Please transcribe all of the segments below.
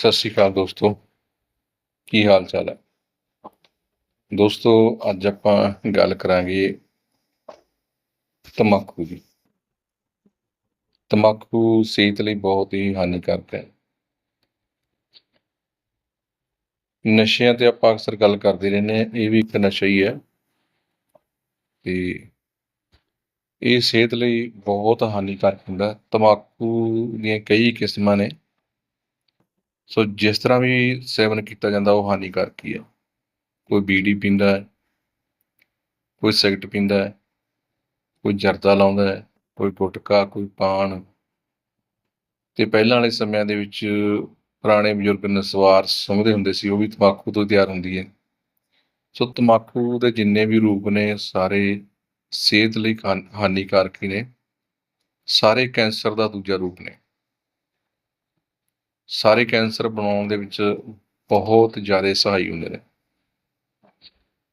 ਸਤਿ ਸ਼੍ਰੀ ਅਕਾਲ ਦੋਸਤੋ। ਕੀ ਹਾਲ ਚਾਲ ਹੈ? ਦੋਸਤੋ, ਅੱਜ ਆਪਾਂ ਗੱਲ ਕਰਾਂਗੇ ਤੰਬਾਕੂ ਦੀ। ਤੰਬਾਕੂ ਸਿਹਤ ਲਈ ਬਹੁਤ ਹੀ ਹਾਨੀਕਾਰਕ ਹੈ। ਨਸ਼ਿਆਂ ਤੇ ਆਪਾਂ ਅਕਸਰ ਗੱਲ ਕਰਦੇ ਰਹਿੰਦੇ ਹਾਂ। ਇਹ ਵੀ ਇੱਕ ਨਸ਼ਾ ਹੀ ਹੈ। ਤੇ ਇਹ ਸਿਹਤ ਲਈ ਬਹੁਤ ਹਾਨੀਕਾਰਕ ਹੁੰਦਾ। ਤੰਬਾਕੂ ਦੀਆਂ ਕਈ ਕਿਸਮਾਂ ਨੇ। ਸੋ ਜਿਸ ਤਰ੍ਹਾਂ ਵੀ ਸੇਵਨ ਕੀਤਾ ਜਾਂਦਾ, ਉਹ ਹਾਨੀਕਾਰਕ ਹੀ ਹੈ ਕੋਈ ਬੀੜੀ ਪੀਂਦਾ ਹੈ, ਕੋਈ ਸਿਗਰਟ ਪੀਂਦਾ ਹੈ, ਕੋਈ ਜਰਦਾ ਲਾਉਂਦਾ ਹੈ, ਕੋਈ ਗੁਟਕਾ, ਕੋਈ ਪਾਨ। ਤੇ ਪਹਿਲਾਂ ਵਾਲੇ ਸਮਿਆਂ ਦੇ ਵਿੱਚ ਪੁਰਾਣੇ ਬਜ਼ੁਰਗ ਨਸਵਾਰ ਸਮਝਦੇ ਹੁੰਦੇ ਸੀ, ਉਹ ਵੀ ਤੰਬਾਕੂ ਤੋਂ ਤਿਆਰ ਹੁੰਦੀ ਹੈ। ਸੋ ਤੰਬਾਕੂ ਦੇ ਜਿੰਨੇ ਵੀ ਰੂਪ ਨੇ, ਸਾਰੇ ਸਿਹਤ ਲਈ ਹਾਨ- ਹਾਨੀਕਾਰਕ ਹੀ ਨੇ। ਸਾਰੇ ਕੈਂਸਰ ਦਾ ਦੂਜਾ ਰੂਪ ਨੇ। ਸਾਰੇ ਕੈਂਸਰ ਬਣਾਉਣ ਦੇ ਵਿੱਚ ਬਹੁਤ ਜ਼ਿਆਦਾ ਸਹਾਈ ਹੁੰਦੇ ਨੇ।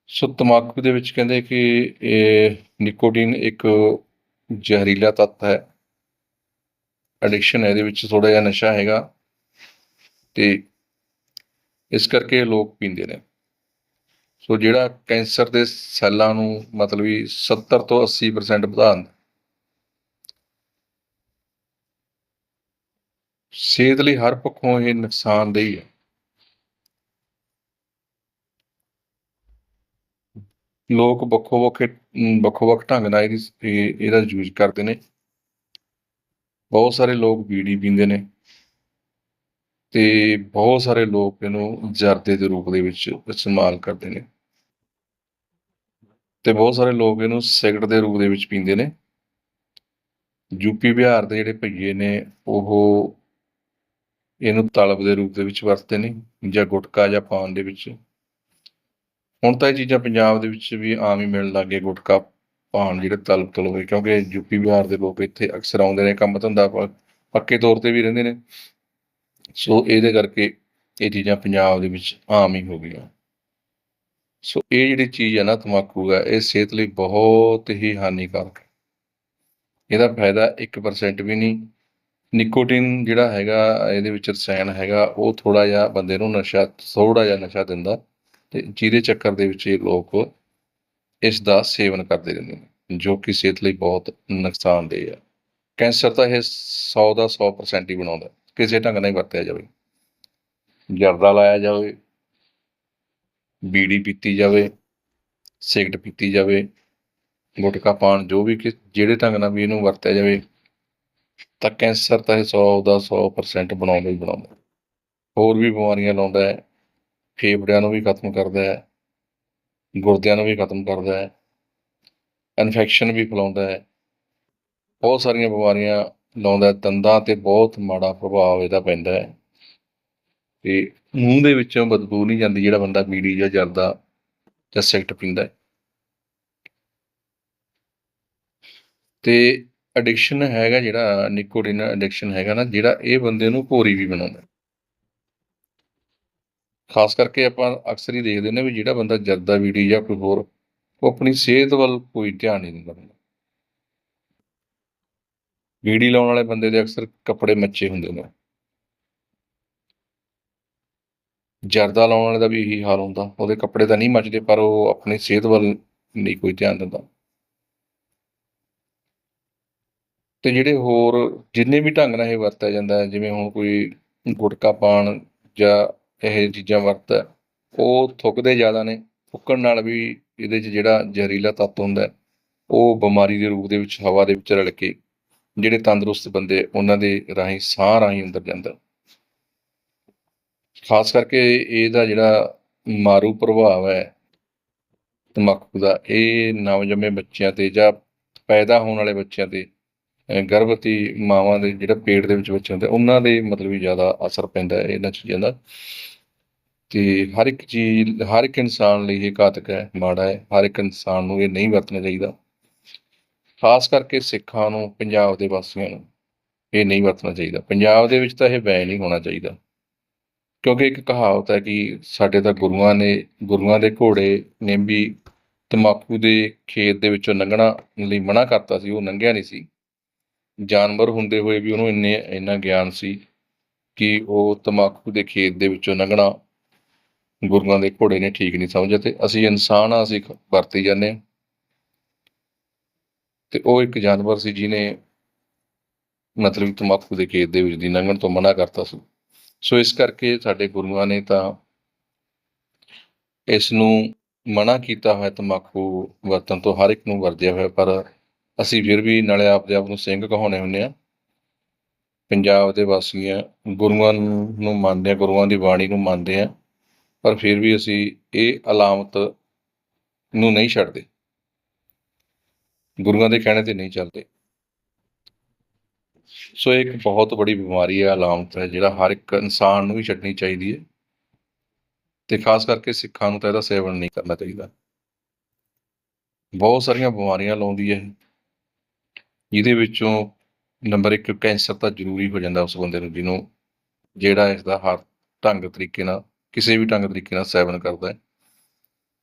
ਸੋ ਤਮਾਕੂ ਦੇ ਵਿੱਚ ਕਹਿੰਦੇ ਕਿ ਇਹ ਨਿਕੋਟਿਨ ਇੱਕ ਜ਼ਹਿਰੀਲਾ ਤੱਤ ਹੈ। ਐਡਿਕਸ਼ਨ ਹੈ, ਇਹਦੇ ਵਿੱਚ ਥੋੜਾ ਜਿਹਾ ਨਸ਼ਾ ਹੈਗਾ ਤੇ ਇਸ ਕਰਕੇ ਲੋਕ ਪੀਂਦੇ ਨੇ। ਸੋ ਜਿਹੜਾ ਕੈਂਸਰ ਦੇ ਸੈੱਲਾਂ ਨੂੰ ਮਤਲਬ ਵੀ 70 ਤੋਂ 80% ਵਧਾ ਸਿਹਤ ਲਈ ਹਰ ਪੱਖੋਂ ਇਹ ਨੁਕਸਾਨਦੇਹ ਹੈ। ਲੋਕ ਵੱਖੋ ਵੱਖੇ ਵੱਖੋ ਵੱਖ ਢੰਗ ਨਾਲ ਇਹਦੀ, ਇਹ- ਇਹਦਾ ਯੂਜ਼ ਕਰਦੇ ਨੇ। ਬਹੁਤ ਸਾਰੇ ਲੋਕ ਬੀੜੀ ਪੀਂਦੇ ਨੇ ਤੇ ਬਹੁਤ ਸਾਰੇ ਲੋਕ ਇਹਨੂੰ ਜਰਦੇ ਦੇ ਰੂਪ ਦੇ ਵਿੱਚ ਇਸਤੇਮਾਲ ਕਰਦੇ ਨੇ ਤੇ ਬਹੁਤ ਸਾਰੇ ਲੋਕ ਇਹਨੂੰ ਸਿਗਰਟ ਦੇ ਰੂਪ ਦੇ ਵਿੱਚ ਪੀਂਦੇ ਨੇ। ਯੂਪੀ ਬਿਹਾਰ ਦੇ ਜਿਹੜੇ ਭਈਏ ਨੇ, ਉਹ ਇਹਨੂੰ ਤਲਬ ਦੇ ਰੂਪ ਦੇ ਵਿੱਚ ਵਰਤਦੇ ਨੇ ਜਾਂ ਗੁਟਕਾ ਜਾਂ ਪਾਨ ਦੇ ਵਿੱਚ। ਹੁਣ ਤਾਂ ਇਹ ਚੀਜ਼ਾਂ ਪੰਜਾਬ ਦੇ ਵਿੱਚ ਵੀ ਆਮ ਹੀ ਮਿਲਣ ਲੱਗ ਗਏ ਗੁਟਕਾ, ਪਾਨ ਜਿਹੜੇ ਤਲਬ ਤਲਬ ਹੋਏ, ਕਿਉਂਕਿ ਯੂਪੀ ਬਿਹਾਰ ਦੇ ਲੋਕ ਇੱਥੇ ਅਕਸਰ ਆਉਂਦੇ ਨੇ, ਕੰਮ ਧੰਦਾ ਪੱਕੇ ਤੌਰ ਤੇ ਵੀ ਰਹਿੰਦੇ ਨੇ। ਸੋ ਇਹਦੇ ਕਰਕੇ ਇਹ ਚੀਜ਼ਾਂ ਪੰਜਾਬ ਦੇ ਵਿੱਚ ਆਮ ਹੀ ਹੋ ਗਈਆਂ। ਸੋ ਇਹ ਜਿਹੜੀ ਚੀਜ਼ ਹੈ ਨਾ ਤੰਬਾਕੂ ਹੈ ਇਹ ਸਿਹਤ ਲਈ ਬਹੁਤ ਹੀ ਹਾਨੀਕਾਰਕ ਹੈ। ਇਹਦਾ ਫਾਇਦਾ 1% ਵੀ ਨਹੀਂ ਨਿਕੋਟਿਨ ਜਿਹੜਾ ਹੈਗਾ, ਇਹਦੇ ਵਿੱਚ ਰਸਾਇਣ ਹੈਗਾ, ਉਹ ਥੋੜਾ ਜਿਹਾ ਬੰਦੇ ਨੂੰ ਨਸ਼ਾ ਥੋੜਾ ਜਿਹਾ ਨਸ਼ਾ ਦਿੰਦਾ ਤੇ ਜਿਹਦੇ ਚੱਕਰ ਦੇ ਵਿੱਚ ਇਹ ਲੋਕ ਇਸ ਦਾ ਸੇਵਨ ਕਰਦੇ ਰਹਿੰਦੇ ਨੇ, ਜੋ ਕਿ ਸਿਹਤ ਲਈ ਬਹੁਤ ਨੁਕਸਾਨਦੇਹ ਹੈ ਕੈਂਸਰ ਤਾਂ ਇਹ 100 ਦਾ 100% ਹੀ ਬਣਾਉਂਦਾ, ਕਿਸੇ ਢੰਗ ਨਾਲ ਹੀ ਵਰਤਿਆ ਜਾਵੇ। ਜਰਦਾ ਲਾਇਆ ਜਾਵੇ, ਬੀੜੀ ਪੀਤੀ ਜਾਵੇ, ਸਿਗਰਟ ਪੀਤੀ ਜਾਵੇ, ਗੁਟਕਾ ਪਾਨ ਜੋ ਵੀ ਕਿ, ਜਿਹੜੇ ਢੰਗ ਨਾਲ ਵੀ ਇਹਨੂੰ ਵਰਤਿਆ ਜਾਵੇ ਤਾਂ ਕੈਂਸਰ ਤਾਂ ਇਹ 100 ਦਾ 100% ਬਣਾਉਂਦਾ ਹੀ ਬਣਾਉਂਦਾ। ਹੋਰ ਵੀ ਬਿਮਾਰੀਆਂ ਲਾਉਂਦਾ ਹੈ, ਫੇਫੜਿਆਂ ਨੂੰ ਵੀ ਖਤਮ ਕਰਦਾ ਹੈ, ਗੁਰਦਿਆਂ ਨੂੰ ਵੀ ਖਤਮ ਕਰਦਾ ਹੈ ਇਨਫੈਕਸ਼ਨ ਵੀ ਫੈਲਾਉਂਦਾ ਹੈ। ਬਹੁਤ ਸਾਰੀਆਂ ਬਿਮਾਰੀਆਂ ਲਾਉਂਦਾ ਦੰਦਾਂ ਤੇ ਬਹੁਤ ਮਾੜਾ ਪ੍ਰਭਾਵ ਇਹਦਾ ਪੈਂਦਾ ਹੈ। ਤੇ ਮੂੰਹ ਦੇ ਵਿੱਚੋਂ ਬਦਬੂ ਨਹੀਂ ਜਾਂਦੀ, ਜਿਹੜਾ ਬੰਦਾ ਬੀੜੀ ਜਾਂ ਜਰਦਾ ਜਾਂ ਸਿਗਰਟ ਪੀਂਦਾ ਹੈ। ਤੇ ਐਡਿਕਸ਼ਨ ਹੈਗਾ ਜਿਹੜਾ ਨਿਕੋਟਿਨ ਐਡਿਕਸ਼ਨ ਹੈਗਾ ਨਾ, ਜਿਹੜਾ ਇਹ ਬੰਦੇ ਨੂੰ ਭੋਰੀ ਵੀ ਬਣਾਉਂਦਾ। ਖਾਸ ਕਰਕੇ ਆਪਾਂ ਅਕਸਰ ਹੀ ਦੇਖਦੇ ਨੇ ਵੀ ਜਿਹੜਾ ਬੰਦਾ ਜਰਦਾ ਬੀੜੀ ਜਾਂ ਕੋਈ ਹੋਰ, ਉਹ ਆਪਣੀ ਸਿਹਤ ਵੱਲ ਕੋਈ ਧਿਆਨ ਨਹੀਂ ਦਿੰਦਾ ਬੰਦਾ ਬੀੜੀ ਲਾਉਣ ਵਾਲੇ ਬੰਦੇ ਦੇ ਅਕਸਰ ਕੱਪੜੇ ਮੱਚੇ ਹੁੰਦੇ ਨੇ। ਜਰਦਾ ਲਾਉਣ ਵਾਲੇ ਦਾ ਵੀ ਇਹੀ ਹਾਲ ਹੁੰਦਾ, ਉਹਦੇ ਕੱਪੜੇ ਤਾਂ ਨਹੀਂ ਮੱਚਦੇ, ਪਰ ਉਹ ਆਪਣੀ ਸਿਹਤ ਵੱਲ ਨਹੀਂ ਕੋਈ ਧਿਆਨ ਦਿੰਦਾ। ਤੇ ਜਿਹੜੇ ਹੋਰ ਜਿੰਨੇ ਵੀ ਢੰਗ ਨਾਲ ਇਹ ਵਰਤਿਆ ਜਾਂਦਾ ਜਿਵੇਂ ਹੁਣ ਕੋਈ ਗੁਟਕਾ ਪਾਣ ਜਾਂ ਇਹ ਚੀਜ਼ਾਂ ਵਰਤਦਾ ਹੈ, ਉਹ ਥੁੱਕਦੇ ਜ਼ਿਆਦਾ ਨੇ ਥੁੱਕਣ ਨਾਲ ਵੀ ਇਹਦੇ 'ਚ ਜਿਹੜਾ ਜ਼ਹਿਰੀਲਾ ਤੱਤ ਹੁੰਦਾ ਉਹ ਬਿਮਾਰੀ ਦੇ ਰੂਪ ਦੇ ਵਿੱਚ ਹਵਾ ਦੇ ਵਿੱਚ ਰਲ ਕੇ ਜਿਹੜੇ ਤੰਦਰੁਸਤ ਬੰਦੇ ਉਹਨਾਂ ਦੇ ਰਾਹੀਂ ਸਾਹ ਰਾਹੀਂ ਅੰਦਰ ਜਾਂਦਾ ਖਾਸ ਕਰਕੇ ਇਹਦਾ ਜਿਹੜਾ ਮਾਰੂ ਪ੍ਰਭਾਵ ਹੈ ਤੰਬਾਕੂ ਦਾ ਇਹ ਨਵਜੰਮੇ ਬੱਚਿਆਂ ਤੇ ਜਾਂ ਪੈਦਾ ਹੋਣ ਵਾਲੇ ਬੱਚਿਆਂ ਤੇ ਗਰਭਵਤੀ ਮਾਵਾਂ ਦੇ ਜਿਹੜਾ ਪੇਟ ਦੇ ਵਿੱਚ ਬੱਚੇ ਹੁੰਦੇ ਉਹਨਾਂ ਦੇ ਮਤਲਬ ਵੀ ਜ਼ਿਆਦਾ ਅਸਰ ਪੈਂਦਾ ਹੈ ਇਹਨਾਂ ਚੀਜ਼ਾਂ ਦਾ। ਤੇ ਹਰ ਇੱਕ ਚੀਜ਼, ਹਰ ਇੱਕ ਇਨਸਾਨ ਲਈ ਇਹ ਘਾਤਕ ਹੈ, ਮਾੜਾ ਹੈ, ਹਰ ਇੱਕ ਇਨਸਾਨ ਨੂੰ ਇਹ ਨਹੀਂ ਵਰਤਣਾ ਚਾਹੀਦਾ। ਖਾਸ ਕਰਕੇ ਸਿੱਖਾਂ ਨੂੰ, ਪੰਜਾਬ ਦੇ ਵਾਸੀਆਂ ਨੂੰ ਇਹ ਨਹੀਂ ਵਰਤਣਾ ਚਾਹੀਦਾ। ਪੰਜਾਬ ਦੇ ਵਿੱਚ ਤਾਂ ਇਹ ਬੈਨ ਹੀ ਹੋਣਾ ਚਾਹੀਦਾ। ਕਿਉਂਕਿ ਇੱਕ ਕਹਾਵਤ ਹੈ ਕਿ ਸਾਡੇ ਤਾਂ ਗੁਰੂਆਂ ਨੇ, ਗੁਰੂਆਂ ਦੇ ਘੋੜੇ ਨੇ ਵੀ ਤੰਬਾਕੂ ਦੇ ਖੇਤ ਦੇ ਵਿੱਚੋਂ ਲੰਘਣਾ ਲਈ ਮਨਾ ਕਰਤਾ ਸੀ, ਉਹ ਲੰਘਿਆ ਨਹੀਂ ਸੀ। ਜਾਨਵਰ ਹੁੰਦੇ ਹੋਏ ਵੀ ਉਹਨੂੰ ਇੰਨੇ, ਇੰਨਾ ਗਿਆਨ ਸੀ ਕਿ ਉਹ ਤਮਾਕੂ ਦੇ ਖੇਤ ਦੇ ਵਿੱਚੋਂ ਲੰਘਣਾ ਗੁਰੂਆਂ ਦੇ ਘੋੜੇ ਨੇ ਠੀਕ ਨਹੀਂ ਸਮਝਿਆ ਤੇ ਅਸੀਂ ਇਨਸਾਨ ਆ ਅਸੀਂ ਖ- ਵਰਤੀ ਜਾਂਦੇ ਹਾਂ। ਤੇ ਉਹ ਇੱਕ ਜਾਨਵਰ ਸੀ ਜਿਹਨੇ ਮਤਲਬ ਤਮਾਕੂ ਦੇ ਖੇਤ ਦੇ ਵਿੱਚ ਦੀ ਲੰਘਣ ਤੋਂ ਮਨਾ ਕਰਤਾ ਸੀ। ਸੋ ਇਸ ਕਰਕੇ ਸਾਡੇ ਗੁਰੂਆਂ ਨੇ ਤਾਂ ਇਸ ਨੂੰ ਮਨਾ ਕੀਤਾ ਹੋਇਆ ਤਮਾਕੂ ਵਰਤਣ ਤੋਂ, ਹਰ ਇੱਕ ਨੂੰ ਵਰਜਿਆ ਹੋਇਆ, ਪਰ ਅਸੀਂ ਫਿਰ ਵੀ ਨਾਲੇ ਆਪਦੇ ਆਪ ਨੂੰ ਸਿੰਘ ਕਹਾਉਣੇ ਹੁੰਦੇ ਆ ਪੰਜਾਬ ਦੇ ਵਾਸੀ ਆ ਗੁਰੂਆਂ ਨੂੰ ਮੰਨਦੇ ਆ ਗੁਰੂਆਂ ਦੀ ਬਾਣੀ ਨੂੰ ਮੰਨਦੇ ਆ ਪਰ ਫਿਰ ਵੀ ਅਸੀਂ ਇਹ ਅਲਾਮਤ ਨੂੰ ਨਹੀਂ ਛੱਡਦੇ। ਗੁਰੂਆਂ ਦੇ ਕਹਿਣੇ ਤੇ ਨਹੀਂ ਚੱਲਦੇ। ਸੋ ਇਹ ਇੱਕ ਬਹੁਤ ਬੜੀ ਬਿਮਾਰੀ ਹੈ, ਅਲਾਮਤ ਹੈ, ਜਿਹੜਾ ਹਰ ਇੱਕ ਇਨਸਾਨ ਨੂੰ ਵੀ ਛੱਡਣੀ ਚਾਹੀਦੀ ਹੈ। ਤੇ ਖਾਸ ਕਰਕੇ ਸਿੱਖਾਂ ਨੂੰ ਤਾਂ ਇਹਦਾ ਸੇਵਨ ਨਹੀਂ ਕਰਨਾ ਚਾਹੀਦਾ। ਬਹੁਤ ਸਾਰੀਆਂ ਬਿਮਾਰੀਆਂ ਲਾਉਂਦੀ ਹੈ। ਜਿਹਦੇ ਵਿੱਚੋਂ ਨੰਬਰ 1 ਕੈਂਸਰ ਤਾਂ ਜ਼ਰੂਰੀ ਹੋ ਜਾਂਦਾ ਉਸ ਬੰਦੇ ਨੂੰ, ਜਿਹਨੂੰ ਜਿਹੜਾ ਇਸ ਦਾ ਹਰ ਢੰਗ ਤਰੀਕੇ ਨਾਲ, ਕਿਸੇ ਵੀ ਢੰਗ ਤਰੀਕੇ ਨਾਲ ਸੇਵਨ ਕਰਦਾ ਹੈ।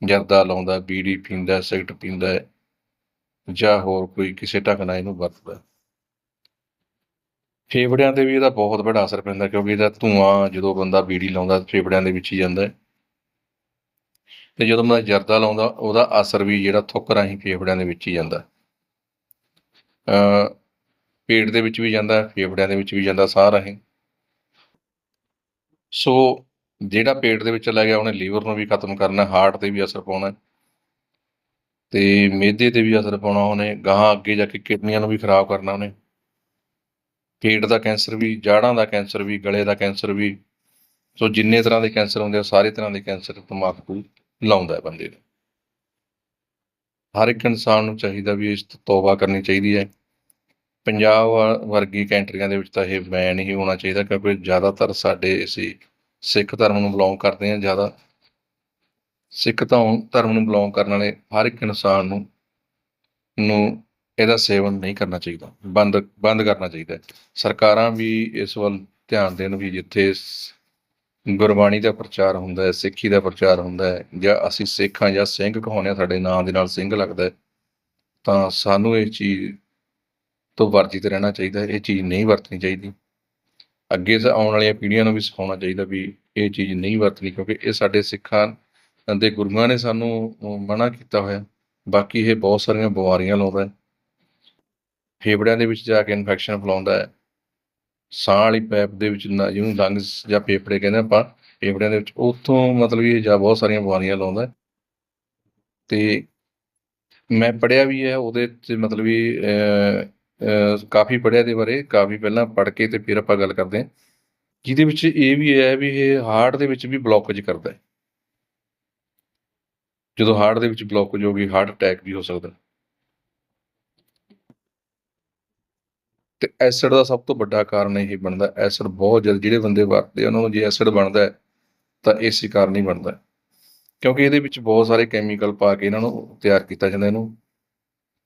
ਜਰਦਾ ਲਾਉਂਦਾ, ਬੀੜੀ ਪੀਂਦਾ, ਸਿਗਰਟ ਪੀਂਦਾ ਹੈ, ਜਾਂ ਹੋਰ ਕੋਈ ਕਿਸੇ ਢੰਗ ਨਾਲ ਇਹਨੂੰ ਵਰਤਦਾ ਫੇਫੜਿਆਂ ਤੇ ਵੀ ਇਹਦਾ ਬਹੁਤ ਵੱਡਾ ਅਸਰ ਪੈਂਦਾ, ਕਿਉਂਕਿ ਇਹਦਾ ਧੂਆਂ, ਜਦੋਂ ਬੰਦਾ ਬੀੜੀ ਲਾਉਂਦਾ, ਫੇਫੜਿਆਂ ਦੇ ਵਿੱਚ ਹੀ ਜਾਂਦਾ ਹੈ। ਤੇ ਜਦੋਂ ਬੰਦਾ ਜਰਦਾ ਲਾਉਂਦਾ, ਉਹਦਾ ਅਸਰ ਵੀ ਜਿਹੜਾ ਥੁੱਕ ਰਾਹੀਂ ਫੇਫੜਿਆਂ ਦੇ ਵਿੱਚ ਹੀ ਜਾਂਦਾ ਪੇਟ ਦੇ ਵਿੱਚ ਵੀ ਜਾਂਦਾ, ਫੇਫੜਿਆਂ ਦੇ ਵਿੱਚ ਵੀ ਜਾਂਦਾ, ਸਾਹ ਰਾਹੀਂ। ਸੋ ਜਿਹੜਾ ਪੇਟ ਦੇ ਵਿੱਚ ਚਲਾ ਗਿਆ, ਉਹਨੇ ਲੀਵਰ ਨੂੰ ਵੀ ਖਤਮ ਕਰਨਾ, ਹਾਰਟ ਤੇ ਵੀ ਅਸਰ ਪਾਉਣਾ ਹੈ ਤੇ ਮਿਹਦੇ ਤੇ ਵੀ ਅਸਰ ਪਾਉਣਾ ਉਹਨੇ, ਗਾਹਾਂ ਅੱਗੇ ਜਾ ਕੇ ਕਿਡਨੀਆਂ ਨੂੰ ਵੀ ਖਰਾਬ ਕਰਨਾ ਉਹਨੇ। ਪੇਟ ਦਾ ਕੈਂਸਰ ਵੀ, ਜਾੜਾਂ ਦਾ ਕੈਂਸਰ ਵੀ, ਗਲੇ ਦਾ ਕੈਂਸਰ ਵੀ, ਸੋ ਜਿੰਨੇ ਤਰ੍ਹਾਂ ਦੇ ਕੈਂਸਰ ਹੁੰਦੇ ਆ ਸਾਰੇ ਤਰ੍ਹਾਂ ਦੇ ਕੈਂਸਰ ਤਮਾਕੂ ਲਾਉਂਦਾ ਹੈ ਬੰਦੇ ਨੂੰ। ਹਰ ਇੱਕ ਇਨਸਾਨ ਨੂੰ ਚਾਹੀਦਾ ਵੀ ਇਸ ਤੋਂ ਤੌਬਾ ਕਰਨੀ ਚਾਹੀਦੀ ਹੈ। ਪੰਜਾਬ ਵ- ਵਰਗੀ ਕੰਟਰੀਆਂ ਦੇ ਵਿੱਚ ਤਾਂ ਇਹ ਬੈਨ ਹੀ ਹੋਣਾ ਚਾਹੀਦਾ ਕਿਉਂਕਿ ਜ਼ਿਆਦਾਤਰ ਸਾਡੇ ਅਸੀਂ ਸਿੱਖ ਧਰਮ ਨੂੰ ਬਿਲੋਂਗ ਕਰਦੇ ਹਾਂ ਜ਼ਿਆਦਾ। ਸਿੱਖ ਧੌ- ਧਰਮ ਨੂੰ ਬਿਲੋਂਗ ਕਰਨ ਵਾਲੇ ਹਰ ਇੱਕ ਇਨਸਾਨ ਨੂੰ ਨੂੰ ਇਹਦਾ ਸੇਵਨ ਨਹੀਂ ਕਰਨਾ ਚਾਹੀਦਾ। ਬੰਦ ਬੰਦ ਕਰਨਾ ਚਾਹੀਦਾ। ਸਰਕਾਰਾਂ ਵੀ ਇਸ ਵੱਲ ਧਿਆਨ ਦੇਣ ਵੀ ਜਿੱਥੇ ਗੁਰਬਾਣੀ ਦਾ ਪ੍ਰਚਾਰ ਹੁੰਦਾ ਹੈ, ਸਿੱਖੀ ਦਾ ਪ੍ਰਚਾਰ ਹੁੰਦਾ ਹੈ, ਜਾਂ ਅਸੀਂ ਸਿੱਖ ਹਾਂ ਜਾਂ ਸਿੰਘ ਕਹਾਉਂਦੇ ਹਾਂ, ਸਾਡੇ ਨਾਂ ਦੇ ਨਾਲ ਸਿੰਘ ਲੱਗਦਾ ਹੈ, ਤਾਂ ਸਾਨੂੰ ਇਹ ਚੀਜ਼ ਤੋਂ ਵਰਜਿਤ ਰਹਿਣਾ ਚਾਹੀਦਾ ਹੈ, ਇਹ ਚੀਜ਼ ਨਹੀਂ ਵਰਤਣੀ ਚਾਹੀਦੀ। ਅੱਗੇ ਸ- ਆਉਣ ਵਾਲੀਆਂ ਪੀੜ੍ਹੀਆਂ ਨੂੰ ਵੀ ਸਿਖਾਉਣਾ ਚਾਹੀਦਾ ਵੀ ਇਹ ਚੀਜ਼ ਨਹੀਂ ਵਰਤਣੀ, ਕਿਉਂਕਿ ਇਹ ਸਾਡੇ ਸਿੱਖਾਂ ਦੇ ਗੁਰੂਆਂ ਨੇ ਸਾਨੂੰ ਮਨਾ ਕੀਤਾ ਹੋਇਆ। ਬਾਕੀ ਇਹ ਬਹੁਤ ਸਾਰੀਆਂ ਬਿਮਾਰੀਆਂ ਲਾਉਂਦਾ ਹੈ। ਫੇਫੜਿਆਂ ਦੇ ਵਿੱਚ ਜਾ ਕੇ ਇਨਫੈਕਸ਼ਨ ਫੈਲਾਉਂਦਾ ਹੈ। ਸਾਹ ਵਾਲੀ ਪੈਪ ਦੇ ਵਿੱਚ ਨਾ- ਜਿਹਨੂੰ ਲੰਗਸ ਜਾਂ ਫੇਫੜੇ ਕਹਿੰਦੇ ਆਪਾਂ ਫੇਫੜਿਆਂ ਦੇ ਵਿੱਚ ਉੱਥੋਂ ਮਤਲਬ ਇਹ ਜਾਂ ਬਹੁਤ ਸਾਰੀਆਂ ਬਿਮਾਰੀਆਂ ਲਾਉਂਦਾ ਹੈ। ਤੇ ਮੈਂ ਪੜ੍ਹਿਆ ਵੀ ਹੈ, ਉਹਦੇ ਤੇ ਮਤਲਬ ਵੀ ਕਾਫੀ ਪੜ੍ਹਿਆ ਦੇ ਬਾਰੇ, ਕਾਫੀ ਪਹਿਲਾਂ ਪੜ੍ਹ ਕੇ ਤੇ ਫਿਰ ਆਪਾਂ ਗੱਲ ਕਰਦੇ ਹਾਂ। ਜਿਹਦੇ ਵਿੱਚ ਇਹ ਵੀ ਹੈ ਵੀ ਇਹ ਹਾਰਟ ਦੇ ਵਿੱਚ ਵੀ ਬਲੌਕੇਜ ਕਰਦਾ ਹੈ। ਜਦੋਂ ਹਾਰਟ ਦੇ ਵਿੱਚ ਬਲੌਕੇਜ ਹੋ ਗਈ, ਹਾਰਟ ਅਟੈਕ ਵੀ ਹੋ ਸਕਦਾ ਤੇ ਐਸਿਡ ਦਾ ਸਭ ਤੋਂ ਵੱਡਾ ਕਾਰਨ ਇਹ ਬਣਦਾ ਐਸਿਡ ਬਹੁਤ ਜਲਦੀ ਜਿਹੜੇ ਬੰਦੇ ਵਰਤਦੇ ਉਹਨਾਂ ਨੂੰ ਜੇ ਐਸਿਡ ਬਣਦਾ ਤਾਂ ਇਸੇ ਕਾਰਨ ਹੀ ਬਣਦਾ ਕਿਉਂਕਿ ਇਹਦੇ ਵਿੱਚ ਬਹੁਤ ਸਾਰੇ ਕੈਮੀਕਲ ਪਾ ਕੇ ਇਹਨਾਂ ਨੂੰ ਤਿਆਰ ਕੀਤਾ ਜਾਂਦਾ ਇਹਨੂੰ।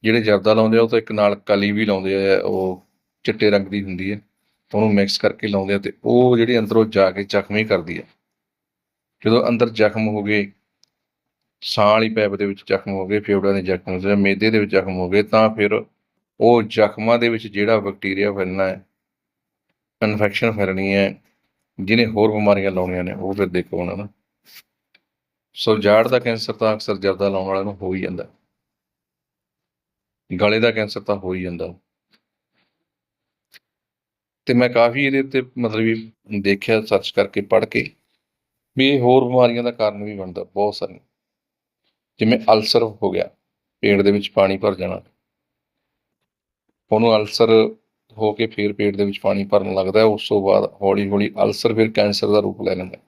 ਜਿਹੜੇ ਜਰਦਾ ਲਾਉਂਦੇ ਆ, ਉਹ ਤਾਂ ਇੱਕ ਨਾਲ ਕਲੀ ਵੀ ਲਾਉਂਦੇ ਆ, ਉਹ ਚਿੱਟੇ ਰੰਗ ਦੀ ਹੁੰਦੀ ਹੈ, ਤਾਂ ਉਹਨੂੰ ਮਿਕਸ ਕਰਕੇ ਲਾਉਂਦੇ ਆ ਤੇ ਉਹ ਜਿਹੜੀ ਅੰਦਰੋਂ ਜਾ ਕੇ ਜ਼ਖਮੀ ਕਰਦੀ ਹੈ। ਜਦੋਂ ਅੰਦਰ ਜ਼ਖਮ ਹੋ ਗਏ, ਸਾਹ ਵਾਲੀ ਪੈਪ ਦੇ ਵਿੱਚ ਜ਼ਖਮ ਹੋ ਗਏ, ਫੇਫੜਿਆਂ ਦੇ ਜ਼ਖਮ ਹੋ ਗਏ ਮੇਦੇ ਦੇ ਵਿੱਚ ਜ਼ਖਮ ਹੋ ਗਏ, ਤਾਂ ਫਿਰ ਉਹ ਜ਼ਖਮਾਂ ਦੇ ਵਿੱਚ ਜਿਹੜਾ ਬੈਕਟੀਰੀਆ ਫੈਲਣਾ ਹੈ ਇਨਫੈਕਸ਼ਨ ਫੈਲਣੀ ਹੈ, ਜਿਹਨੇ ਹੋਰ ਬਿਮਾਰੀਆਂ ਲਾਉਣੀਆਂ ਨੇ, ਉਹ ਫਿਰ ਦੇਖੋ ਹੁਣ ਨਾ ਸੋ ਜਾੜ ਦਾ ਕੈਂਸਰ ਤਾਂ ਅਕਸਰ ਜਰਦਾ ਲਾਉਣ ਵਾਲਿਆਂ ਨੂੰ ਹੋ ਹੀ ਜਾਂਦਾ। ਗਲੇ ਦਾ ਕੈਂਸਰ ਤਾਂ ਹੋ ਹੀ ਜਾਂਦਾ। ਤੇ ਮੈਂ ਕਾਫੀ ਇਹਦੇ ਉੱਤੇ ਮਤਲਬ ਵੀ ਦੇਖਿਆ ਸਰਚ ਕਰਕੇ, ਪੜ੍ਹ ਕੇ ਵੀ ਇਹ ਹੋਰ ਬਿਮਾਰੀਆਂ ਦਾ ਕਾਰਨ ਵੀ ਬਣਦਾ, ਬਹੁਤ ਸਾਰੀਆਂ। ਜਿਵੇਂ ਅਲਸਰ ਹੋ ਗਿਆ, ਪੇਟ ਦੇ ਵਿੱਚ ਪਾਣੀ ਭਰ ਜਾਣਾ। ਉਹਨੂੰ ਅਲਸਰ ਹੋ ਕੇ ਫਿਰ ਪੇਟ ਦੇ ਵਿੱਚ ਪਾਣੀ ਭਰਨ ਲੱਗਦਾ ਹੈ, ਉਸ ਤੋਂ ਬਾਅਦ ਹੌਲੀ ਹੌਲੀ ਅਲਸਰ ਫਿਰ ਕੈਂਸਰ ਦਾ ਰੂਪ ਲੈ ਲੈਂਦਾ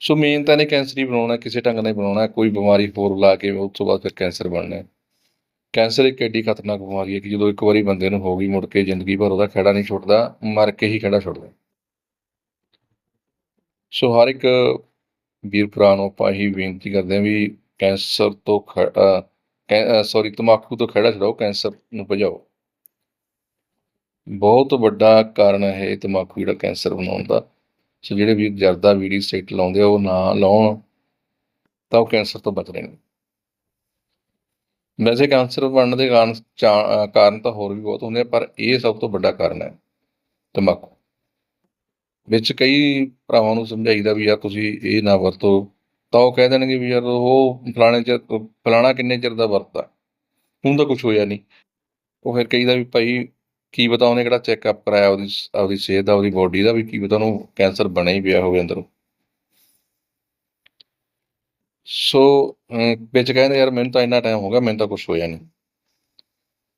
ਸੋ ਮੇਨ ਤਾਂ ਨੇ ਕੈਂਸਰ ਹੀ ਬਣਾਉਣਾ, ਕਿਸੇ ਢੰਗ ਨਾਲ ਬਣਾਉਣਾ, ਕੋਈ ਬਿਮਾਰੀ ਹੋਰ ਲਾ ਕੇ ਉਸ ਤੋਂ ਬਾਅਦ ਫਿਰ ਕੈਂਸਰ ਬਣਨਾ ਹੈ। ਕੈਂਸਰ ਇੱਕ ਐਡੀ ਖਤਰਨਾਕ ਬਿਮਾਰੀ ਹੈ ਕਿ ਜਦੋਂ ਇੱਕ ਵਾਰੀ ਬੰਦੇ ਨੂੰ ਹੋ ਗਈ ਮੁੜ ਕੇ ਜ਼ਿੰਦਗੀ ਭਰ ਉਹਦਾ ਖਹਿੜਾ ਨਹੀਂ ਛੁੱਟਦਾ, ਮਰ ਕੇ ਹੀ ਖਹਿੜਾ ਛੁੱਟਦਾ ਸੋ ਹਰ ਇੱਕ ਵੀਰ ਭਰਾ ਨੂੰ ਆਪਾਂ ਇਹੀ ਬੇਨਤੀ ਕਰਦੇ ਹਾਂ ਵੀ ਕੈਂਸਰ ਤੋਂ ਸੌਰੀ ਤੰਬਾਕੂ ਤੋਂ ਖਹਿੜਾ ਛਡਾਓ, ਕੈਂਸਰ ਨੂੰ ਭਜਾਓ। ਬਹੁਤ ਵੱਡਾ ਕਾਰਨ ਹੈ ਇਹ ਤੰਬਾਕੂ ਜਿਹੜਾ ਕੈਂਸਰ ਬਣਾਉਣ ਦਾ। ਸੋ ਜਿਹੜੇ ਵੀ ਜਰਦਾ ਬੀੜੀ ਸਿਗਰਟ ਲਾਉਂਦੇ ਆ, ਉਹ ਨਾ ਲਾਉਣ, ਤਾਂ ਉਹ ਕੈਂਸਰ ਤੋਂ ਬਚ ਰਹੇ ਨੇ। ਵੈਸੇ ਕੈਂਸਰ ਬਣਨ ਦੇ ਕਾਰਨ ਕਾਰਨ ਤਾਂ ਹੋਰ ਵੀ ਬਹੁਤ ਹੁੰਦੇ ਆ, ਪਰ ਇਹ ਸਭ ਤੋਂ ਵੱਡਾ ਕਾਰਨ ਹੈ ਤੰਬਾਕੂ ਵਿੱਚ ਕਈ ਭਰਾਵਾਂ ਨੂੰ ਸਮਝਾਈਦਾ ਵੀ, ਯਾਰ, ਤੁਸੀਂ ਇਹ ਨਾ ਵਰਤੋ ਤਾਂ ਉਹ ਕਹਿ ਦੇਣਗੇ ਵੀ ਯਾਰ ਉਹ ਫਲਾਣੇ ਚਿਰ ਫਲਾਣਾ ਕਿੰਨੇ ਚਿਰ ਦਾ ਵਰਤਾ ਹੁਣ ਤਾਂ ਕੁਝ ਹੋਇਆ ਨਹੀਂ। ਉਹ ਫਿਰ ਕਹੀਦਾ ਵੀ ਭਾਈ ਕੀ ਪਤਾ ਉਹਨੇ ਕਿਹੜਾ ਚੈੱਕਅਪ ਕਰਾਇਆ ਉਹਦੀ, ਆਪਦੀ ਸਿਹਤ ਦਾ, ਉਹਦੀ ਬੋਡੀ ਦਾ ਵੀ ਕੀ ਪਤਾ ਉਹਨੂੰ ਕੈਂਸਰ ਬਣਿਆ ਹੀ ਪਿਆ ਹੋਵੇ ਅੰਦਰੋਂ। ਸੋ ਵਿੱਚ ਕਹਿੰਦੇ ਯਾਰ ਮੈਨੂੰ ਤਾਂ ਇੰਨਾ ਟਾਈਮ ਹੋ ਗਿਆ, ਮੈਨੂੰ ਤਾਂ ਕੁਝ ਹੋਇਆ ਨਹੀਂ।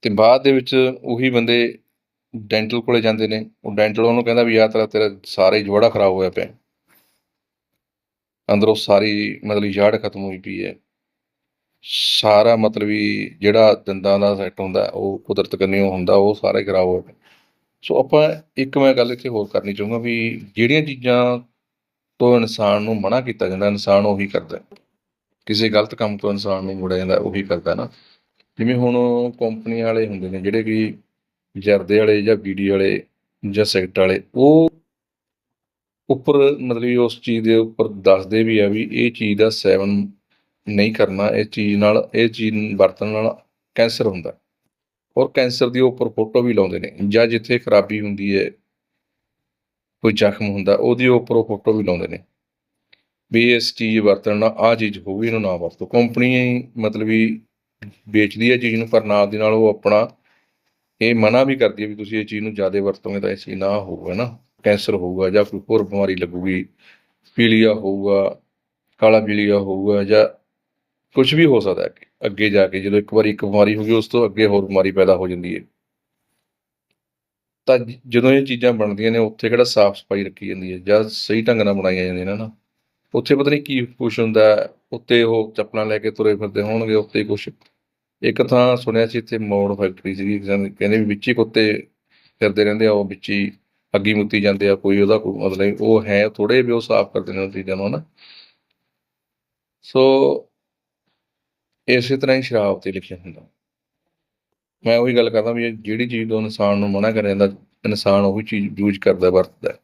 ਤੇ ਬਾਅਦ ਦੇ ਵਿੱਚ ਉਹੀ ਬੰਦੇ ਡੈਂਟਲ ਕੋਲੇ ਜਾਂਦੇ ਨੇ। ਉਹ ਡੈਂਟਲ ਉਹਨੂੰ ਕਹਿੰਦਾ ਵੀ ਯਾਰ ਤੇਰਾ ਤੇਰਾ ਸਾਰੇ ਹੀ ਜੋੜਾ ਖਰਾਬ ਹੋਇਆ ਪਿਆ। ਅੰਦਰੋਂ ਸਾਰੀ ਮਤਲਬ ਯਾੜ ਖਤਮ ਹੋਈ ਪਈ ਹੈ। ਸਾਰਾ ਮਤਲਬ ਵੀ ਜਿਹੜਾ ਦੰਦਾਂ ਦਾ ਸੈੱਟ ਹੁੰਦਾ, ਉਹ ਕੁਦਰਤ ਕੰਨਿਓ ਹੁੰਦਾ, ਉਹ ਸਾਰਾ ਹੀ ਖਰਾਬ ਹੋ ਪਿਆ ਸੋ ਆਪਾਂ ਇੱਕ ਮੈਂ ਗੱਲ ਇੱਥੇ ਹੋਰ ਕਰਨੀ ਚਾਹੂੰਗਾ ਵੀ ਜਿਹੜੀਆਂ ਚੀਜ਼ਾਂ ਤੋਂ ਇਨਸਾਨ ਨੂੰ ਮਨਾ ਕੀਤਾ ਜਾਂਦਾ, ਇਨਸਾਨ ਉਹੀ ਕਰਦਾ ਕਿਸੇ ਗਲਤ ਕੰਮ ਤੋਂ ਇਨਸਾਨ ਨੂੰ ਮੁੜਿਆ ਜਾਂਦਾ, ਉਹੀ ਕਰਦਾ ਨਾ। ਜਿਵੇਂ ਹੁਣ ਕੰਪਨੀ ਵਾਲੇ ਹੁੰਦੇ ਨੇ, ਜਿਹੜੇ ਕਿ ਜਰਦੇ ਵਾਲੇ ਜਾਂ ਬੀਡੀ ਵਾਲੇ ਜਾਂ ਸੈਕਟ ਵਾਲੇ, ਉਹ ਉੱਪਰ ਮਤਲਬ ਵੀ ਉਸ ਚੀਜ਼ ਦੇ ਉੱਪਰ ਦੱਸਦੇ ਵੀ ਆ ਵੀ ਇਹ ਚੀਜ਼ ਦਾ ਸੇਵਨ ਨਹੀਂ ਕਰਨਾ, ਇਹ ਚੀਜ਼ ਨਾਲ, ਇਹ ਚੀਜ਼ ਵਰਤਣ ਨਾਲ ਕੈਂਸਰ ਹੁੰਦਾ। ਔਰ ਕੈਂਸਰ ਦੀ ਉੱਪਰ ਫੋਟੋ ਵੀ ਲਾਉਂਦੇ ਨੇ, ਜਾਂ ਜਿੱਥੇ ਖਰਾਬੀ ਹੁੰਦੀ ਹੈ, ਕੋਈ ਜ਼ਖਮ ਹੁੰਦਾ, ਉਹਦੀ ਉੱਪਰ ਉਹ ਫੋਟੋ ਵੀ ਲਾਉਂਦੇ ਨੇ। ਵੀ ਇਸ ਚੀਜ਼ ਵਰਤਣ ਨਾਲ ਆਹ ਚੀਜ਼ ਹੋਊਗੀ, ਇਹਨੂੰ ਨਾ ਵਰਤੋ। ਕੰਪਨੀ ਮਤਲਬ ਵੀ ਵੇਚਦੀ ਹੈ ਚੀਜ਼ ਨੂੰ, ਪਰ ਨਾਲ ਦੀ ਨਾਲ ਉਹ ਆਪਣਾ ਇਹ ਮਨਾ ਵੀ ਕਰਦੀ ਹੈ ਵੀ ਤੁਸੀਂ ਇਹ ਚੀਜ਼ ਨੂੰ ਜ਼ਿਆਦਾ ਵਰਤੋਗੇ ਤਾਂ ਇਹ ਚੀਜ਼ ਨਾ ਹੋਊਗਾ ਨਾ? ਕੈਂਸਰ ਹੋਊਗਾ ਜਾਂ ਕੋਈ ਹੋਰ ਬਿਮਾਰੀ ਲੱਗੂਗੀ, ਪੀਲੀਆ ਹੋਊਗਾ, ਕਾਲਾ ਪੀਲੀਆ ਹੋਊਗਾ ਜਾਂ ਕੁਝ ਵੀ ਹੋ ਸਕਦਾ ਹੈ ਅੱਗੇ- ਜਾ ਕੇ, ਜਦੋਂ ਇੱਕ ਵਾਰੀ ਇੱਕ ਬਿਮਾਰੀ ਹੋ ਗਈ, ਉਸ ਤੋਂ ਅੱਗੇ ਹੋਰ ਬਿਮਾਰੀ ਪੈਦਾ ਹੋ ਜਾਂਦੀ ਹੈ। ਤਾਂ ਜਦੋਂ ਇਹ ਚੀਜ਼ਾਂ ਬਣਦੀਆਂ ਨੇ, ਉੱਥੇ ਕਿਹੜਾ ਸਾਫ਼ ਸਫ਼ਾਈ ਰੱਖੀ ਜਾਂਦੀ ਹੈ? ਜਾਂ ਸਹੀ ਢੰਗ ਨਾਲ ਬਣਾਈਆਂ ਜਾਂਦੀਆਂ ਨੇ ਨਾ? ਉੱਥੇ ਪਤਾ ਨਹੀਂ ਕੀ ਕੁਛ ਹੁੰਦਾ ਉੱਤੇ ਉਹ ਚੱਪਲਾਂ ਲੈ ਕੇ ਤੁਰੇ ਫਿਰਦੇ ਹੋਣਗੇ, ਉੱਤੇ ਕੁਛ। ਇੱਕ ਥਾਂ ਸੁਣਿਆ ਸੀ, ਇੱਥੇ ਮੋੜ ਫੈਕਟਰੀ ਸੀਗੀ ਕਹਿੰਦੇ ਵੀ ਵਿੱਚ ਹੀ ਕੁੱਤੇ ਫਿਰਦੇ ਰਹਿੰਦੇ ਆ, ਉਹ ਵਿੱਚ ਹੀ ਅੱਗੀ ਮੁੱਤੀ ਜਾਂਦੇ ਆ, ਕੋਈ ਉਹਦਾ ਕੋਈ ਮਤਲਬ ਨਹੀਂ, ਉਹ ਹੈ ਥੋੜੇ ਵੀ, ਉਹ ਸਾਫ਼ ਕਰਦੇ ਨੇ ਉਹ ਚੀਜ਼ਾਂ ਨੂੰ ਨਾ ਸੋ ਇਸੇ ਤਰ੍ਹਾਂ ਹੀ ਸ਼ਰਾਬ ਤੇ ਲਿਖਿਆ ਹੁੰਦਾ। ਮੈਂ ਉਹੀ ਗੱਲ ਕਰਦਾ ਵੀ ਜਿਹੜੀ ਚੀਜ਼ ਤੋਂ ਇਨਸਾਨ ਨੂੰ ਮਨਾ ਕਰਿਆ ਜਾਂਦਾ, ਇਨਸਾਨ ਉਹੀ ਚੀਜ਼ ਯੂਜ਼ ਕਰਦਾ, ਵਰਤਦਾ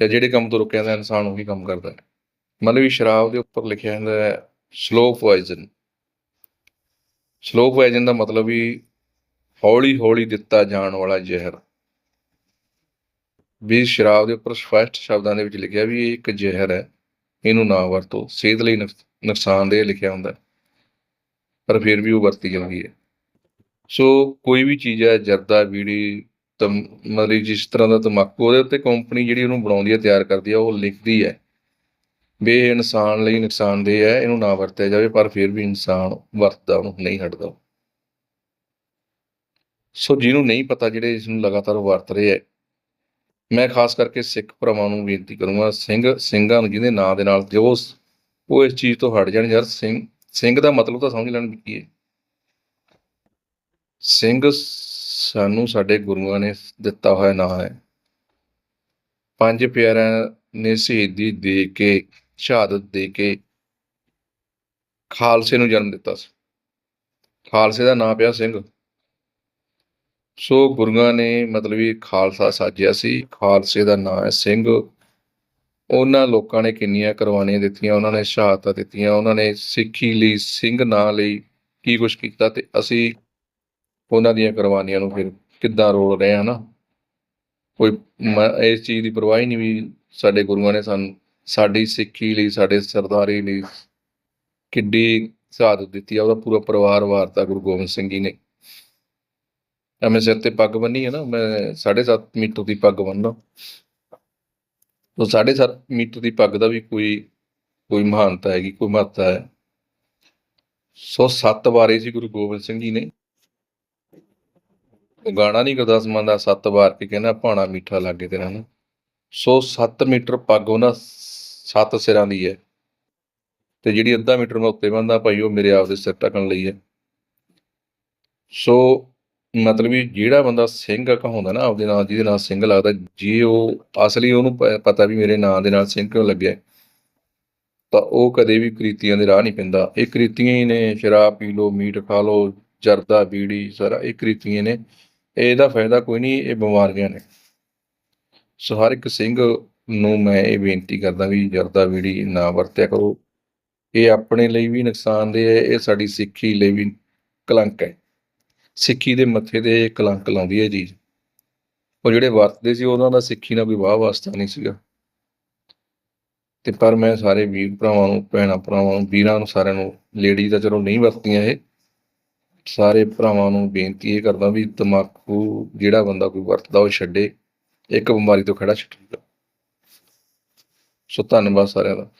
ਜਾਂ ਜਿਹੜੇ ਕੰਮ ਤੋਂ ਰੁਕਿਆ ਜਾਂਦਾ ਇਨਸਾਨ ਉਹੀ ਕੰਮ ਕਰਦਾ ਮਤਲਬ ਵੀ ਸ਼ਰਾਬ ਦੇ ਉੱਪਰ ਲਿਖਿਆ ਹੁੰਦਾ ਹੈ ਸਲੋ ਪੋਇਜ਼ਨ ਸਲੋ ਪੋਇਜ਼ਨ ਦਾ ਮਤਲਬ ਵੀ ਹੌਲੀ ਹੌਲੀ ਦਿੱਤਾ ਜਾਣ ਵਾਲਾ ਜ਼ਹਿਰ। ਵੀ ਸ਼ਰਾਬ ਦੇ ਉੱਪਰ ਸਪਸ਼ਟ ਸ਼ਬਦਾਂ ਦੇ ਵਿੱਚ ਲਿਖਿਆ ਵੀ ਇਹ ਇੱਕ ਜ਼ਹਿਰ ਹੈ। ਇਹਨੂੰ ਨਾ ਵਰਤੋ। ਸਿਹਤ ਲਈ ਨੁਕਸ- ਨੁਕਸਾਨਦੇਹ ਲਿਖਿਆ ਹੁੰਦਾ ਪਰ ਫਿਰ ਵੀ ਉਹ ਵਰਤੀ ਜਾਂਦੀ ਹੈ। ਸੋ ਕੋਈ ਵੀ ਚੀਜ਼ ਹੈ, ਜਰਦਾ, ਬੀੜੀ, ਤਮ, ਮਤਲਬ ਜਿਸ ਤਰ੍ਹਾਂ ਦਾ ਤੰਬਾਕੂ, ਉਹਦੇ ਉੱਤੇ ਕੰਪਨੀ ਜਿਹੜੀ ਉਹਨੂੰ ਬਣਾਉਂਦੀ ਹੈ, ਤਿਆਰ ਕਰਦੀ ਹੈ, ਉਹ ਲਿਖਦੀ ਹੈ। ਵੀ ਇਹ ਇਨਸਾਨ ਲਈ ਨੁਕਸਾਨਦੇਹ ਹੈ, ਇਹਨੂੰ ਨਾ ਵਰਤਿਆ ਜਾਵੇ, ਪਰ ਫਿਰ ਵੀ ਇਨਸਾਨ ਵਰਤਦਾ, ਉਹਨੂੰ ਨਹੀਂ ਹਟਦਾ। ਸੋ ਜਿਹਨੂੰ ਨਹੀਂ ਪਤਾ, ਜਿਹੜੇ ਇਸ ਨੂੰ ਲਗਾਤਾਰ ਵਰਤ ਰਹੇ ਹੈ ਮੈਂ ਖਾਸ ਕਰਕੇ ਸਿੱਖ ਭਰਾਵਾਂ ਨੂੰ ਬੇਨਤੀ ਕਰੂੰਗਾ, ਸਿੰਘ, ਸਿੰਘਾਂ ਨੂੰ ਜਿਹਦੇ ਨਾਂ ਦੇ ਨਾਲ ਜੋ ਉਹ ਇਸ ਚੀਜ਼ ਤੋਂ ਹਟ ਜਾਣ ਯਾਰ, ਸਿੰਘ ਸਿੰਘ ਦਾ ਮਤਲਬ ਤਾਂ ਸਮਝ ਲੈਣ ਵੀ ਕੀ ਹੈ। ਸਿੰਘ ਸਾਨੂੰ ਸਾਡੇ ਗੁਰੂਆਂ ਨੇ ਦਿੱਤਾ ਹੋਇਆ ਨਾਂ ਹੈ। ਪੰਜ ਪਿਆਰਿਆਂ ਨੇ ਸ਼ਹੀਦੀ ਦੇ ਕੇ, ਸ਼ਹਾਦਤ ਦੇ ਕੇ ਖਾਲਸੇ ਨੂੰ ਜਨਮ ਦਿੱਤਾ ਸੀ। ਖਾਲਸੇ ਦਾ ਨਾਂ ਪਿਆ ਸਿੰਘ। ਸੋ ਗੁਰੂਆਂ ਨੇ ਮਤਲਬ ਵੀ ਖਾਲਸਾ ਸਾਜਿਆ ਸੀ, ਖਾਲਸੇ ਦਾ ਨਾਂ ਹੈ ਸਿੰਘ। ਉਹਨਾਂ ਲੋਕਾਂ ਨੇ ਕਿੰਨੀਆਂ ਕੁਰਬਾਨੀਆਂ ਦਿੱਤੀਆਂ, ਉਹਨਾਂ ਨੇ ਸ਼ਹਾਦਤਾਂ ਦਿੱਤੀਆਂ, ਉਹਨਾਂ ਨੇ ਸਿੱਖੀ ਲਈ, ਸਿੰਘ ਨਾਂ ਲਈ ਕੀ ਕੁਛ ਕੀਤਾ ਤੇ ਅਸੀਂ ਉਹਨਾਂ ਦੀਆਂ ਕੁਰਬਾਨੀਆਂ ਨੂੰ ਫਿਰ ਕਿੱਦਾਂ ਰੋਲ ਰਹੇ ਹਾਂ ਨਾ? ਕੋਈ ਮ- ਇਸ ਚੀਜ਼ ਦੀ ਪਰਵਾਹ ਹੀ ਨਹੀਂ ਵੀ ਸਾਡੇ ਗੁਰੂਆਂ ਨੇ ਸਾਨੂੰ ਸਾਡੀ ਸਿੱਖੀ ਲਈ, ਸਾਡੇ ਸਰਦਾਰੀ ਲਈ ਕਿੱਡੀ ਸ਼ਹਾਦਤ ਦਿੱਤੀ ਆ, ਉਹਦਾ ਪੂਰਾ ਪਰਿਵਾਰ ਵਾਰਤਾ ਗੁਰੂ ਗੋਬਿੰਦ ਸਿੰਘ ਜੀ ਨੇ। ਮੈਂ ਸਿਰ ਤੇ ਪੱਗ ਬੰਨੀ ਹੈ ਨਾ, ਮੈਂ 7.5 ਮੀਟਰ ਦੀ ਪੱਗ ਬੰਨਦਾ। ਉਹ 7.5 ਮੀਟਰ ਦੀ ਪੱਗ ਦਾ ਵੀ ਕੋਈ ਕੋਈ ਮਹਾਨਤਾ ਹੈਗੀ, ਕੋਈ ਮਹੱਤਤਾ ਹੈ। ਸੋ ਸੱਤ ਵਾਰੇ ਸੀ ਗੁਰੂ ਗੋਬਿੰਦ ਸਿੰਘ ਜੀ ਨੇ। ਗਾਣਾ ਨਹੀਂ ਗੁਰਦਾਸ ਮਾਨ ਦਾ ਸੱਤ ਵਾਰ ਕੇ ਕਹਿੰਦਾ, ਭਾਣਾ ਮਿੱਠਾ ਲਾਗੇ ਤੇਰਾ ਨਾ। ਸੋ 7 ਮੀਟਰ ਪੱਗ ਉਹਨਾਂ ਸੱਤ ਸਿਰਾਂ ਦੀ ਹੈ। ਤੇ ਜਿਹੜੀ ਅੱਧਾ ਮੀਟਰ ਮੈਂ ਉੱਤੇ ਬੰਨਦਾ, ਭਾਈ ਉਹ ਮੇਰੇ ਆਪ ਦੇ ਸਿਰ ਢੱਕਣ ਲਈ ਹੈ। ਸੋ ਮਤਲਬ ਵੀ ਜਿਹੜਾ ਬੰਦਾ ਸਿੰਘ ਕਹਾਉਂਦਾ ਨਾ, ਆਪਦੇ ਨਾਂ, ਜਿਹਦੇ ਨਾਲ ਸਿੰਘ ਲੱਗਦਾ, ਜੇ ਉਹ ਅਸਲੀ ਉਹਨੂੰ ਪ- ਪਤਾ ਵੀ ਮੇਰੇ ਨਾਂ ਦੇ ਨਾਲ ਸਿੰਘ ਕਿਉਂ ਲੱਗਿਆ ਤਾਂ ਉਹ ਕਦੇ ਵੀ ਕ੍ਰੀਤੀਆਂ ਦੇ ਰਾਹ ਨਹੀਂ ਪੈਂਦਾ। ਇਹ ਕ੍ਰੀਤੀਆਂ ਹੀ ਨੇ, ਸ਼ਰਾਬ ਪੀ ਲਓ, ਮੀਟ ਖਾ ਲਓ, ਜਰਦਾ, ਬੀੜੀ, ਸਾਰਾ ਇਹ ਕ੍ਰੀਤੀਆਂ ਨੇ। ਇਹਦਾ ਫਾਇਦਾ ਕੋਈ ਨਹੀਂ, ਇਹ ਬਿਮਾਰੀਆਂ ਨੇ। ਸੋ ਹਰ ਇੱਕ ਸਿੰਘ ਨੂੰ ਮੈਂ ਇਹ ਬੇਨਤੀ ਕਰਦਾ ਵੀ ਜਰਦਾ, ਬੀੜੀ ਨਾ ਵਰਤਿਆ ਕਰੋ। ਇਹ ਆਪਣੇ ਲਈ ਵੀ ਨੁਕਸਾਨਦੇਹ ਹੈ, ਇਹ ਸਾਡੀ ਸਿੱਖੀ ਲਈ ਵੀ ਕਲੰਕ ਹੈ। ਸਿੱਖੀ ਦੇ ਮੱਥੇ ਤੇ ਕਲੰਕ ਲਾਉਂਦੀ ਹੈ ਚੀਜ਼। ਉਹ ਜਿਹੜੇ ਵਰਤਦੇ ਸੀ, ਉਹਨਾਂ ਦਾ ਸਿੱਖੀ ਨਾਲ ਕੋਈ ਵਾਹ ਵਾਸਤਾ ਨਹੀਂ ਸੀਗਾ। ਤੇ ਪਰ ਮੈਂ ਸਾਰੇ ਵੀਰ ਭਰਾਵਾਂ ਨੂੰ, ਭੈਣਾਂ ਭਰਾਵਾਂ ਨੂੰ, ਵੀਰਾਂ ਨੂੰ ਸਾਰਿਆਂ ਨੂੰ ਲੇਡੀ ਤਾਂ ਚਲੋ ਨਹੀਂ ਵਰਤੀਆਂ ਇਹ। ਸਾਰੇ ਭਰਾਵਾਂ ਨੂੰ ਬੇਨਤੀ ਇਹ ਕਰਦਾ ਵੀ ਤਮਾਕੂ ਜਿਹੜਾ ਬੰਦਾ ਕੋਈ ਵਰਤਦਾ ਉਹ ਛੱਡੇ, ਇੱਕ ਬਿਮਾਰੀ ਤੋਂ ਖੜਾ ਛੱਡੂਗਾ ਸੋ ਧੰਨਵਾਦ ਸਾਰਿਆਂ ਦਾ।